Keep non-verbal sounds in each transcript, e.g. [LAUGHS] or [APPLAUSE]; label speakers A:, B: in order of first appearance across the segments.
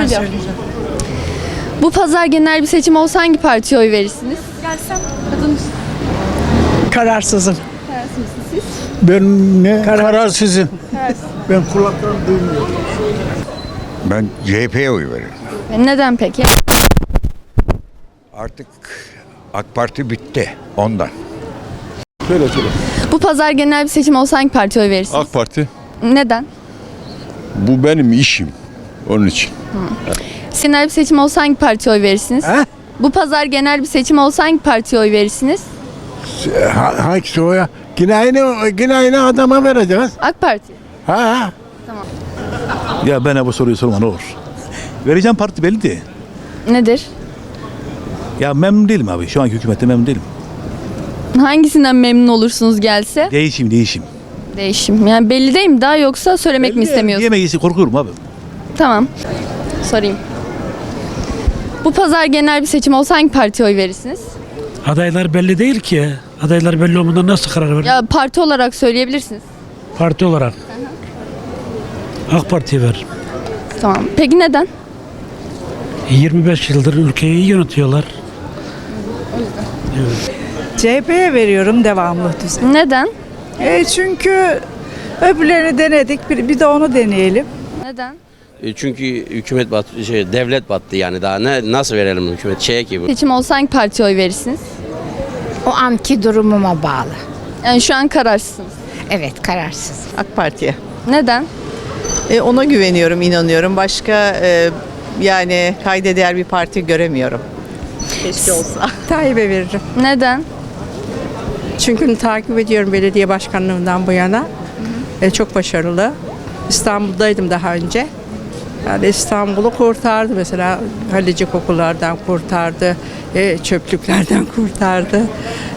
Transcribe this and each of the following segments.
A: Soracağım. Bu pazar genel bir seçim olsa hangi partiye oy verirsiniz?
B: Kararsızım.
C: Ben ne? Kararsızım. Ben kulaklarım duymuyor.
D: Ben CHP'ye oy veririm.
A: Neden peki?
D: Artık AK Parti bitti ondan.
C: Söyle söyle.
A: Bu pazar genel bir seçim olsa hangi partiye oy verirsiniz?
E: AK Parti
A: Neden?
E: bu benim işim. Onun için.
A: Genel bir seçim olsa hangi partiye oy verirsiniz?
C: He?
A: Bu pazar genel bir seçim olsa hangi partiye oy verirsiniz?
C: Ha, hangisi o ya? Yine aynı, yine aynı adama vereceğiz.
A: AK Parti.
C: Ha.
F: Ya bana bu soruyu sorma ne olur. Vereceğim parti belli değil.
A: Nedir?
F: Ya memnun değilim abi. Şu anki hükümette memnun değilim.
A: Hangisinden memnun olursunuz gelse?
F: Değişim değişim.
A: Değişim. Yani belli değil mi daha yoksa söylemek mi istemiyorsunuz?
F: Yemeği korkuyorum abi.
A: Tamam. Sorayım. Bu pazar genel bir seçim olsa hangi partiye oy verirsiniz?
G: Adaylar belli değil ki. Adaylar belli olmadan nasıl karar verir?
A: Ya parti olarak söyleyebilirsiniz.
G: Parti olarak. AK Parti'ye ver.
A: Tamam. Peki neden?
G: 25 yıldır ülkeyi iyi yönetiyorlar.
B: CHP'ye veriyorum devamlı düzen.
A: Neden?
B: E çünkü öbürlerini denedik. Bir, bir de onu deneyelim.
H: E, Çünkü hükümet battı, şey, devlet battı yani daha ne nasıl verelim hükümet şeye ki bu.
A: Seçim olsa hangi partiye oy verirsiniz?
I: O anki durumuma bağlı.
A: Yani şu an kararsızsınız.
I: Evet kararsız.
J: AK Parti'ye.
A: Neden?
J: E, ona güveniyorum, inanıyorum. Başka e, yani kayda değer bir parti göremiyorum. Keşke olsa. [LAUGHS]
B: Tayyip'e veririm.
A: Neden?
B: Çünkü takip ediyorum belediye başkanlığından bu yana. E, çok başarılı. İstanbul'daydım daha önce. Yani İstanbul'u kurtardı mesela Halice kokulardan kurtardı, e, çöplüklerden [LAUGHS] kurtardı.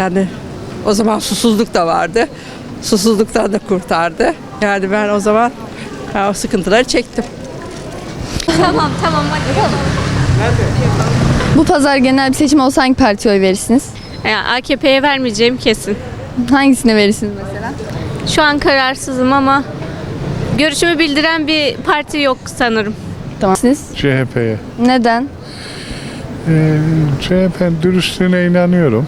B: Yani o zaman susuzluk da vardı. Susuzluktan da kurtardı. Yani ben o zaman ha, o sıkıntıları çektim. [LAUGHS]
A: Bu pazar genel bir seçim olsa hangi partiye oy verirsiniz?
K: Yani AKP'ye vermeyeceğim kesin.
A: Hangisine verirsiniz mesela?
K: Şu an kararsızım ama görüşümü bildiren bir parti yok sanırım.
A: Tamam. Siz?
C: CHP'ye.
A: Neden?
C: Ee, CHP dürüstlüğüne inanıyorum.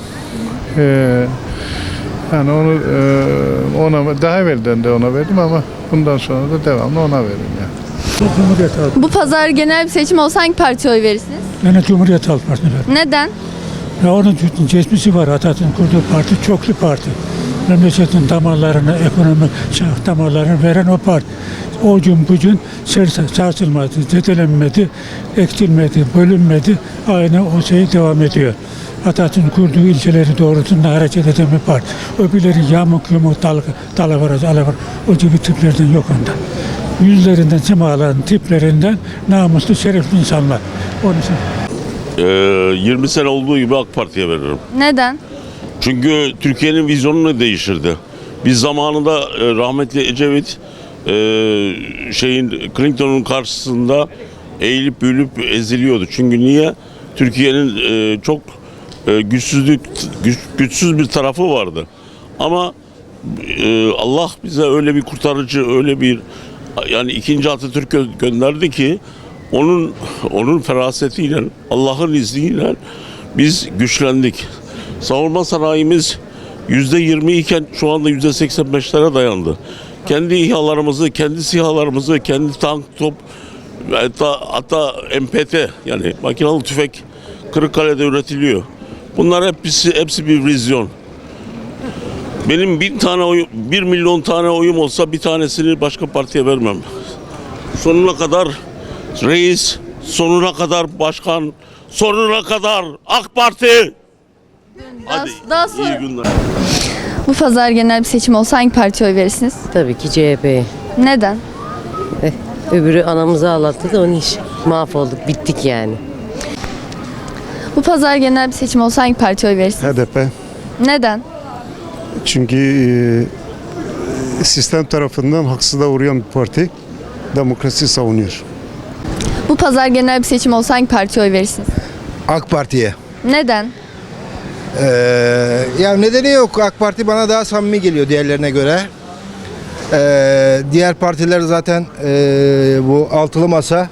C: Ee, yani onu e, ona daha evvelden de ona verdim ama bundan sonra da devamlı ona veririm yani.
G: Cumhuriyet Halk
A: Bu pazar genel bir seçim olsa hangi partiye oy verirsiniz?
G: Ben Cumhuriyet Halk Partisi'ne veririm.
A: Neden?
G: Ya onun geçmişi var. Atatürk'ün kurduğu parti çoklu parti. Memleketin damarlarını, ekonomik şah damarlarını veren o parti. O gün bugün sar- sarsılmadı, zedelenmedi, eksilmedi, bölünmedi. Aynı o şey devam ediyor. Atatürk'ün kurduğu ilkeleri doğrultusunda hareket eden bir parti. Öbürleri yamuk yumuk dal, dalavara, dalavara. O gibi tiplerden yok onda. Yüzlerinden, simaların tiplerinden namuslu, şerefli insanlar. Onun için
E: 20 sene olduğu gibi AK Parti'ye veririm.
A: Neden?
E: Çünkü Türkiye'nin vizyonunu değiştirdi. Biz zamanında e, rahmetli Ecevit e, şeyin Clinton'un karşısında eğilip bölüp eziliyordu. Çünkü niye? Türkiye'nin e, çok güçsüzlük güç- güçsüz bir tarafı vardı. Ama Allah bize öyle bir kurtarıcı, öyle bir yani ikinci Atatürk gö- gönderdi ki onun onun ferasetiyle, Allah'ın izniyle biz güçlendik. Savunma sanayimiz yüzde yirmi iken şu anda yüzde seksen beşlere dayandı. Kendi İHA'larımızı, kendi SİHA'larımızı, kendi tank, top, hatta, hatta MPT yani makinalı tüfek Kırıkkale'de üretiliyor. Bunlar hepsi, hepsi bir vizyon. Benim bin tane oy, bir milyon tane oyum olsa bir tanesini başka partiye vermem. Sonuna kadar reis, sonuna kadar başkan, sonuna kadar AK Parti. Hadi
A: daha sonra-
E: iyi günler.
A: Bu pazar genel bir seçim olsa hangi partiye oy verirsiniz?
I: Tabii ki CHP.
A: Neden?
I: Öbürü anamızı ağlattı da onun iş. Mahvolduk, bittik yani.
A: Bu pazar genel bir seçim olsa hangi partiye oy verirsiniz?
C: HDP.
A: Neden?
C: Çünkü e, sistem tarafından haksızlığa uğrayan bir parti demokrasi savunuyor.
A: Bu pazar genel bir seçim olsa hangi partiye oy verirsiniz?
L: AK Parti'ye.
A: Neden?
L: Ee, ya nedeni yok. AK Parti bana daha samimi geliyor diğerlerine göre. Ee, diğer partiler zaten ee, bu altılı masa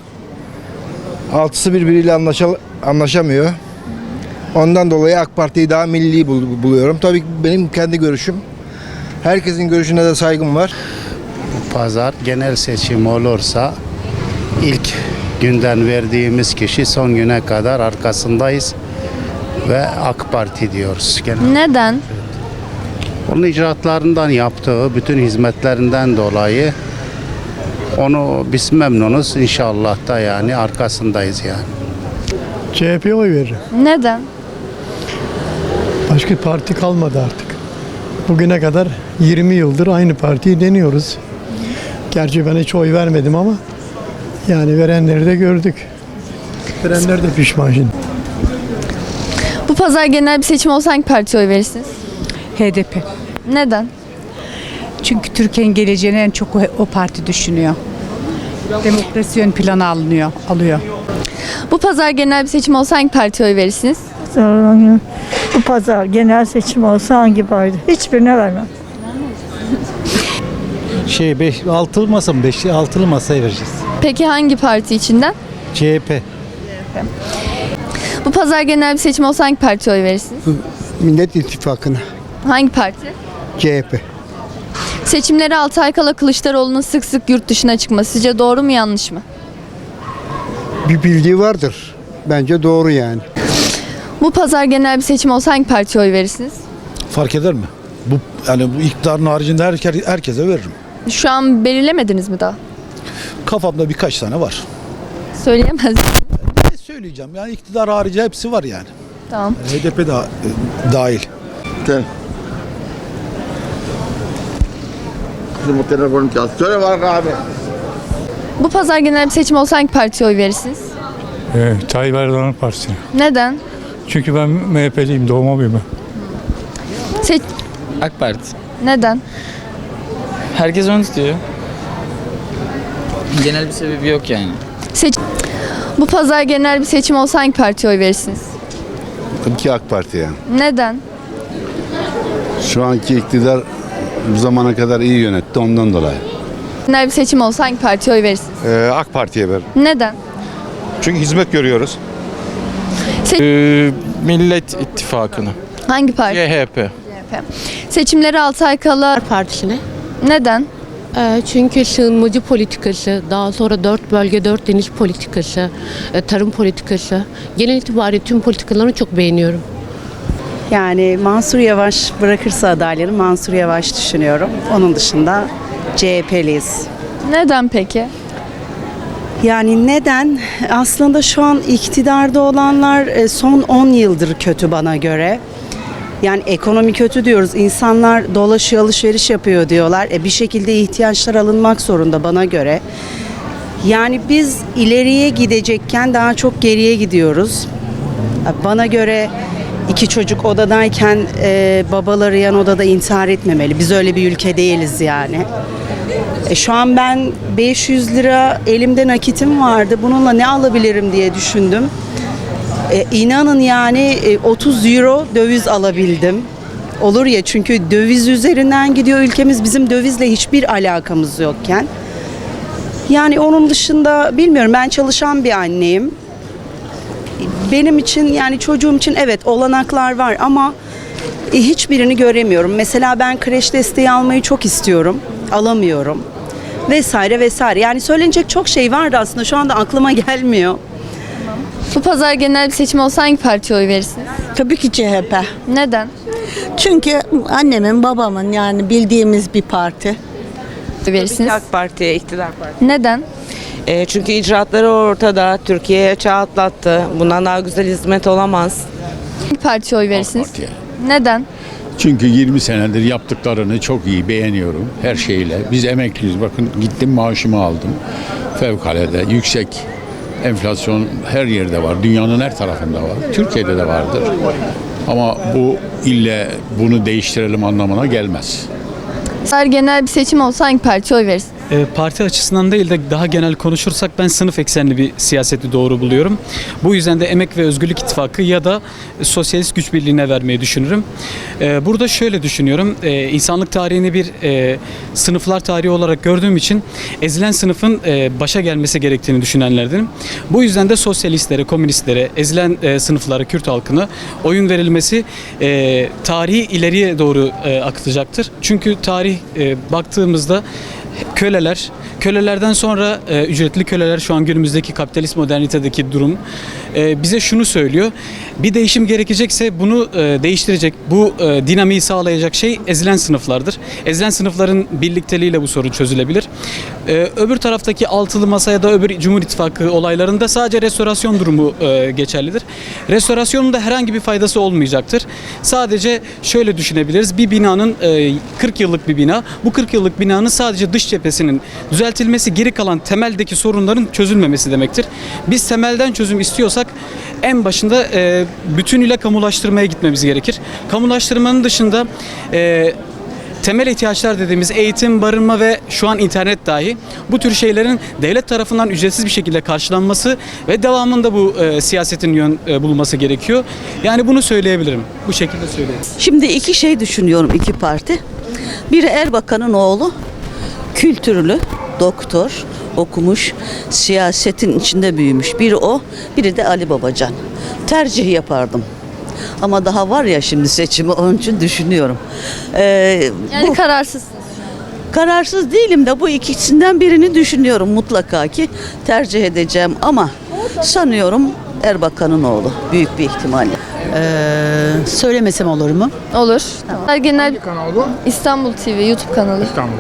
L: Altısı birbiriyle anlaşa, anlaşamıyor. Ondan dolayı AK Parti'yi daha milli bul- buluyorum. Tabii benim kendi görüşüm. Herkesin görüşüne de saygım var.
M: Pazar genel seçim olursa ilk günden verdiğimiz kişi son güne kadar arkasındayız ve AK Parti diyoruz. Genel.
A: Neden?
M: Onun icraatlarından yaptığı bütün hizmetlerinden dolayı onu biz memnunuz. İnşallah da yani arkasındayız yani.
G: CHP'ye oy veririm.
A: Neden?
G: Başka parti kalmadı artık. Bugüne kadar 20 yıldır aynı partiyi deniyoruz. Gerçi ben hiç oy vermedim ama yani verenleri de gördük. Verenler de pişman şimdi.
A: Bu pazar genel bir seçim olsa hangi partiye oy verirsiniz?
N: HDP.
A: Neden?
N: Çünkü Türkiye'nin geleceğini en çok o, o parti düşünüyor. Demokrasi ön plana alınıyor, alıyor.
A: Bu pazar genel bir seçim olsa hangi partiye oy verirsiniz?
N: Bu pazar genel seçim olsa hangi parti? Hiçbirine vermem.
F: Şey 5 altılı masa mı? 5 altılı masaya vereceğiz.
A: Peki hangi parti içinden?
F: CHP.
A: Bu pazar genel bir seçim olsa hangi partiye oy verirsiniz?
L: Millet İttifakı'na,
A: Hangi parti?
L: CHP.
A: Seçimleri 6 ay kala Kılıçdaroğlu'nun sık sık yurt dışına çıkması sizce doğru mu yanlış mı?
L: Bir bildiği vardır. Bence doğru yani.
A: Bu pazar genel bir seçim olsa hangi partiye oy verirsiniz?
F: Fark eder mi? Bu yani bu iktidarın haricinde her, herkese veririm.
A: Şu an belirlemediniz mi daha?
F: Kafamda birkaç tane var.
A: Söyleyemez.
F: Söyleyeceğim? Yani iktidar harici hepsi var yani.
A: Tamam.
F: HDP de e, dahil.
A: Bu pazar genel bir seçim olsa hangi partiye oy verirsiniz?
G: Tayyip Erdoğan'ın partisi.
A: Neden?
G: Çünkü ben MHP'liyim, doğma büyüme.
A: Seç
H: AK Parti.
A: Neden?
H: Herkes onu tutuyor. Genel bir sebebi yok yani.
A: Seç Bu pazar genel bir seçim olsa hangi partiye oy verirsiniz?
L: Tabii ki AK Parti yani.
A: Neden?
L: Şu anki iktidar bu zamana kadar iyi yönetti ondan dolayı.
A: Genel bir seçim olsa hangi partiye oy verirsiniz?
L: Ee, AK Parti'ye ver.
A: Neden?
L: Çünkü hizmet görüyoruz.
H: Millet İttifakı'nı.
A: Hangi parti?
H: CHP.
A: Seçimleri 6 ay kala
O: Partisine.
A: neden?
O: Çünkü sığınmacı politikası, daha sonra dört bölge dört deniz politikası, e, tarım politikası. Genel itibariyle tüm politikalarını çok beğeniyorum.
N: Yani Mansur Yavaş bırakırsa adayları Mansur Yavaş düşünüyorum. Onun dışında CHP'liyiz.
A: Neden peki?
N: Yani neden? Aslında şu an iktidarda olanlar e, son 10 yıldır kötü bana göre. Yani ekonomi kötü diyoruz. İnsanlar dolaşıyor, alışveriş yapıyor diyorlar. E bir şekilde ihtiyaçlar alınmak zorunda bana göre. Yani biz ileriye gidecekken daha çok geriye gidiyoruz. Bana göre iki çocuk odadayken e, babaları yan odada intihar etmemeli. Biz öyle bir ülke değiliz yani. E, şu an ben 500 lira elimde nakitim vardı. Bununla ne alabilirim diye düşündüm. E, inanın yani e, 30 euro döviz alabildim. Olur ya çünkü döviz üzerinden gidiyor ülkemiz. Bizim dövizle hiçbir alakamız yokken. Yani onun dışında bilmiyorum ben çalışan bir anneyim. Benim için yani çocuğum için evet olanaklar var ama e, hiçbirini göremiyorum. Mesela ben kreş desteği almayı çok istiyorum. Alamıyorum. Vesaire vesaire. Yani söylenecek çok şey vardı aslında şu anda aklıma [LAUGHS] gelmiyor.
A: Bu pazar genel bir seçim olsa hangi partiye oy verirsiniz?
N: Tabii ki CHP.
A: Neden?
N: Çünkü annemin babamın yani bildiğimiz bir parti.
A: Oy verirsiniz.
P: Parti'ye, iktidar Parti.
A: Neden?
P: E, çünkü icraatları ortada. Türkiye'ye çağ atlattı. Bundan daha güzel hizmet olamaz.
A: Hangi partiye oy verirsiniz? Neden?
Q: Çünkü 20 senedir yaptıklarını çok iyi beğeniyorum her şeyle. Biz emekliyiz bakın gittim maaşımı aldım. Fevkalade yüksek enflasyon her yerde var. Dünyanın her tarafında var. Türkiye'de de vardır. Ama bu ille bunu değiştirelim anlamına gelmez.
A: Pazar genel bir seçim olsa hangi partiye oy verirsiniz?
R: E, parti açısından değil de daha genel konuşursak ben sınıf eksenli bir siyaseti doğru buluyorum. Bu yüzden de Emek ve Özgürlük İttifakı ya da Sosyalist Güç Birliği'ne vermeyi düşünürüm. E, burada şöyle düşünüyorum. E, insanlık tarihini bir e, sınıflar tarihi olarak gördüğüm için ezilen sınıfın e, başa gelmesi gerektiğini düşünenlerdenim. Bu yüzden de sosyalistlere, komünistlere, ezilen e, sınıflara, Kürt halkına oyun verilmesi tarihi ileriye doğru e, akıtacaktır. Çünkü tarih baktığımızda köleler, kölelerden sonra e, ücretli köleler şu an günümüzdeki kapitalist modernitedeki durum e, bize şunu söylüyor. Bir değişim gerekecekse bunu e, değiştirecek, bu e, dinamiği sağlayacak şey ezilen sınıflardır. Ezilen sınıfların birlikteliğiyle bu sorun çözülebilir. E, öbür taraftaki altılı masa ya da öbür Cumhur İttifakı olaylarında sadece restorasyon durumu e, geçerlidir. Restorasyonun da herhangi bir faydası olmayacaktır. Sadece şöyle düşünebiliriz. Bir binanın e, 40 yıllık bir bina. Bu 40 yıllık binanın sadece dış cephesinin düzeltilmesi, geri kalan temeldeki sorunların çözülmemesi demektir. Biz temelden çözüm istiyorsak en başında e, bütünüyle kamulaştırmaya gitmemiz gerekir. Kamulaştırmanın dışında e, temel ihtiyaçlar dediğimiz eğitim, barınma ve şu an internet dahi bu tür şeylerin devlet tarafından ücretsiz bir şekilde karşılanması ve devamında bu e, siyasetin yön e, bulması gerekiyor. Yani bunu söyleyebilirim. Bu şekilde söyleyeyim.
I: Şimdi iki şey düşünüyorum iki parti. Biri Erbakan'ın oğlu kültürlü, doktor, okumuş, siyasetin içinde büyümüş. Biri o, biri de Ali Babacan. Tercih yapardım. Ama daha var ya şimdi seçimi onun için düşünüyorum. Ee,
A: Yani
I: bu-
A: kararsızsınız.
I: Kararsız değilim de bu ikisinden birini düşünüyorum mutlaka ki tercih edeceğim ama sanıyorum Erbakan'ın oğlu büyük bir ihtimalle.
S: Söylemesem olur mu?
A: Olur. Pazar genel İstanbul TV YouTube kanalı.
C: İstanbul.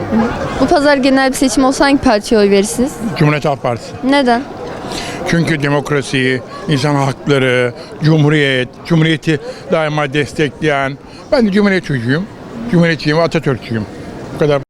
A: Bu pazar genel bir seçim olsa hangi partiye oy verirsiniz?
C: Cumhuriyet Halk Partisi.
A: Neden?
C: Çünkü demokrasi, insan hakları, cumhuriyet, cumhuriyeti daima destekleyen. Ben de cumhuriyet çocuğuyum. Cumhuriyetçiyim, Atatürkçüyüm. Bu kadar